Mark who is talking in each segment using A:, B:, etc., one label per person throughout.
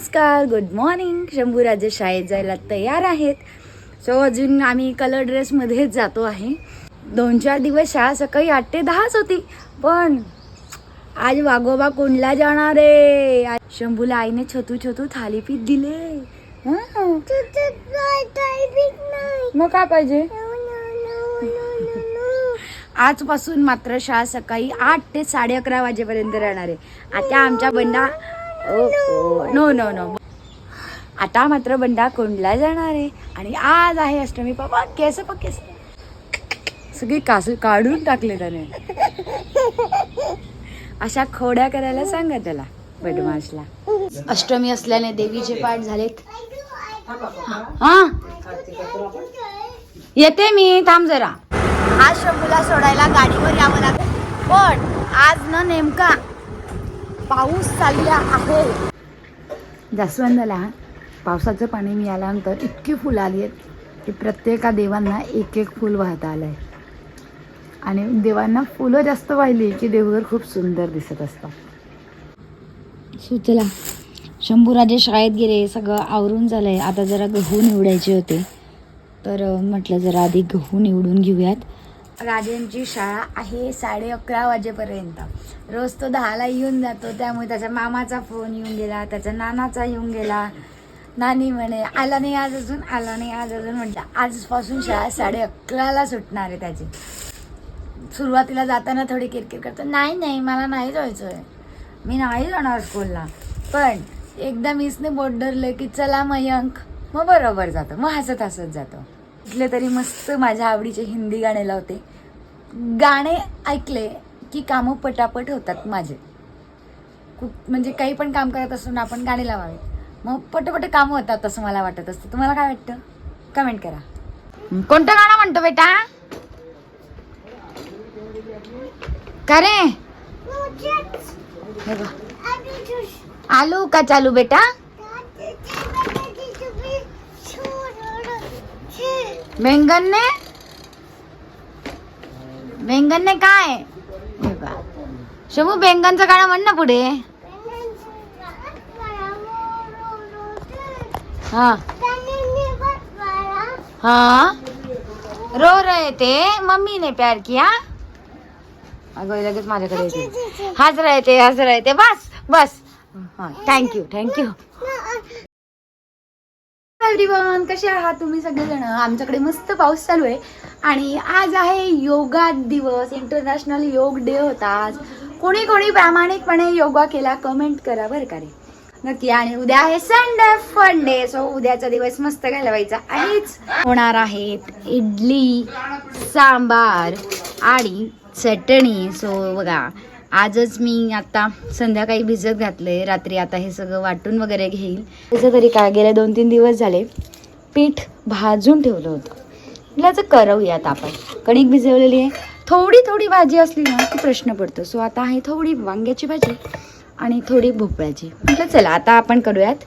A: नमस्कार good morning Shambhuraje शाळेत जायला तयार आहेत. सो अजून आम्ही कलर ड्रेसमध्येच जातो आहे. दोन चार दिवस शाळा सकाळी आठ ते दहाच होती. पण आज वाघोबा कोणला जाणार आहे. शंभूला आईने छतू छतू थालीपीठ दिले. मग काय पाहिजे? आजपासून मात्र शाळा सकाळी आठ ते साडे अकरा वाजेपर्यंत राहणार आहे. आता आमच्या बंडा नो नो नो आता मात्र बंडा कोंडला जाणार आहे. आणि आज आहे अष्टमी बाबा. केस केस. सगळी कास काढून टाकले त्याने. अशा खोड्या करायला सांगा त्याला बदमाशला. अष्टमी असल्याने देवीचे पाठ झालेत. हा? येते मी थांब जरा. आज शंभूला सोडायला गाडीवर यावं लागेल. पण आज न नेमका पाऊस चालला आहे. जास्वंदाला पावसाचं पाणी मिळाल्यानंतर इतकी फुलं आली आहेत की प्रत्येका देवांना एक एक फुल वाहता आलं आहे आणि देवांना फुलं जास्त वाहिली की देवघर खूप सुंदर दिसत असतं. सुचला. शंभूराजे शाळेत गेले सगळं आवरून झालंय. आता जरा गहू निवडायचे होते. तर म्हटलं जरा आधी गहू निवडून घेऊयात. राजेंची शाळा आहे साडे अकरा वाजेपर्यंत. रोज तो दहाला येऊन जातो त्यामुळे त्याच्या मामाचा फोन येऊन गेला त्याच्या नानाचा येऊन गेला. नानी म्हणे आला नाही आज अजून आला नाही आज अजून म्हटलं. आजपासून शाळा साडे अकराला सुटणार आहे त्याची. सुरुवातीला जाताना थोडी किरकिर करतो. नाही नाही मला नाही जायचं आहे मी नाही जाणार स्कूलला पण एकदा मिसने बोट धरलं की चला मयंक. मग बरोबर जातो मग हसत हसत जातो. इथले तरी मस्त माझ्या आवडीचे हिंदी गाणे लावते. गाणे ऐकले की कामं पटापट होतात माझे. खूप म्हणजे काही पण काम करत असतो ना आपण गाणे लावावे. मग पटपट कामं होतात असं मला वाटत असतं. तुम्हाला काय वाटतं? कमेंट करा. कोणतं गाणं म्हणतो बेटा? का रे? हे बघ. आलू का चालू बेटा? बेंगनने बेंगनने काय? हे बेंगनचं गाणं म्हण ना पुढे. हा. हा. रो रहे ते मम्मी ने प्यार किया. अगं लगेच माझ्याकडे येते. हजर येते थे येते. बस बस. हा थँक्यू थँक्यू एव्हरीवन कसे आहात तुम्ही सगळेजण? आमच्याकडे मस्त पाऊस चालू आहे. आणि आज आहे योगा दिवस. इंटरनॅशनल योग डे होता आज. कोणी कोणी प्रामाणिकपणे योगा केला कमेंट करा बरं का रे. नक्की. आणि उद्या आहे संडे फन डे सो उद्याचा दिवस मस्त घालवायचा आणिच होणार आहेत इडली सांबार आणि चटणी. सो बघा. आजच मी आता संध्याकाळी भिजत घातले रात्री आता हे सगळं वाटून वगैरे घेईल. त्याचं तरी काय गेले दोन तीन दिवस झाले. पीठ भाजून ठेवलं होतं. म्हटलं आता करवूयात आपण. कणिक भिजवलेली आहे. थोडी थोडी भाजी असली ना की प्रश्न पडतो. सो आता आहे थोडी वांग्याची भाजी आणि थोडी भोपळ्याची. म्हटलं चला आता आपण करूयात.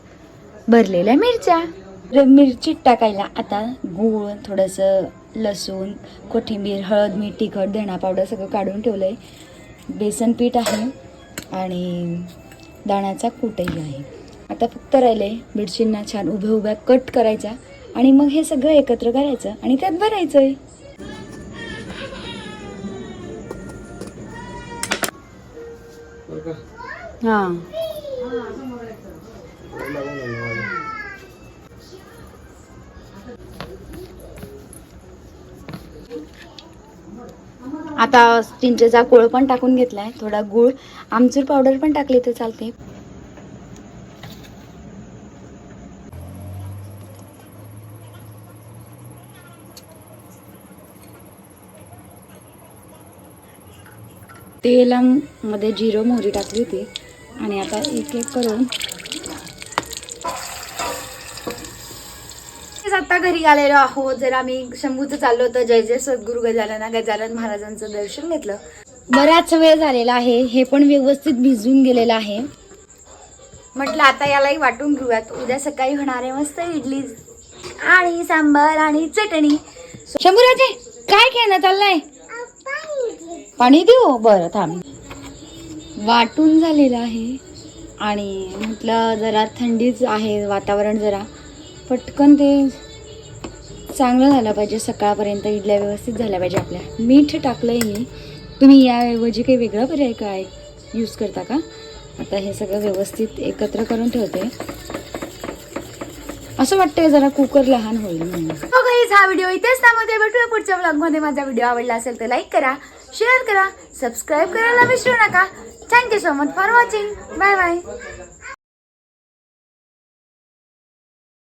A: भरलेल्या मिरच्या. मिरची टाकायला आता गूळ थोडंसं लसूण कोथिंबीर हळद मीठ तिखट धणा पावडर सगळं काढून ठेवलं आहे बेसन पीठ आहे आणि दाण्याचा कूटही आहे. आता फक्त राहिले मिरचींना छान उभ्या उभ्या कट करायच्या आणि मग हे सगळं एकत्र करायचं आणि त्यात भरायचं आहे हां. आता चिंचेचा कोळ पण टाकून घेतलाय थोडा गुळ. आमचूर पावडर पण टाकली तर चालते तेलामध्ये जिरं मोहरी टाकली होती. आणि आता एक एक करून तेच आता घरी आलेलो आहोत. जर आम्ही शंभूचं चाललो होतं. जय जय सद्गुरू गजानना गजानन महाराजांचं दर्शन घेतलं. बराच वेळ झालेला आहे. हे पण व्यवस्थित भिजून गेलेलं आहे. म्हटलं आता यालाही वाटून घेऊयात. उद्या सकाळी होणार आहे मस्त इडली आणि सांबार आणि चटणी. शंभूराजे काय खेळणं चाललंय? पाणी देऊ? बरं थांब. वाटून झालेलं आहे. आणि म्हटलं जरा थंडीच आहे वातावरण जरा. पटकन ते चांगलं झालं पाहिजे सकाळपर्यंत इडल्या व्यवस्थित झाल्या पाहिजे आपल्या. मीठ टाकलं आहे मी. तुम्ही याऐवजी काही वेगळा पर्याय काय यूज करता का? आता हे सगळं व्यवस्थित एकत्र करून ठेवते. असं वाटतंय जरा कुकर लहान होईल म्हणून. हो हा व्हिडिओ इथेच थांबवते. भेटूया पुढच्या ब्लॉगमध्ये माझा व्हिडिओ आवडला असेल तर लाईक करा शेअर करा सबस्क्राईब करायला विसरू नका. Thank you so much for watching bye bye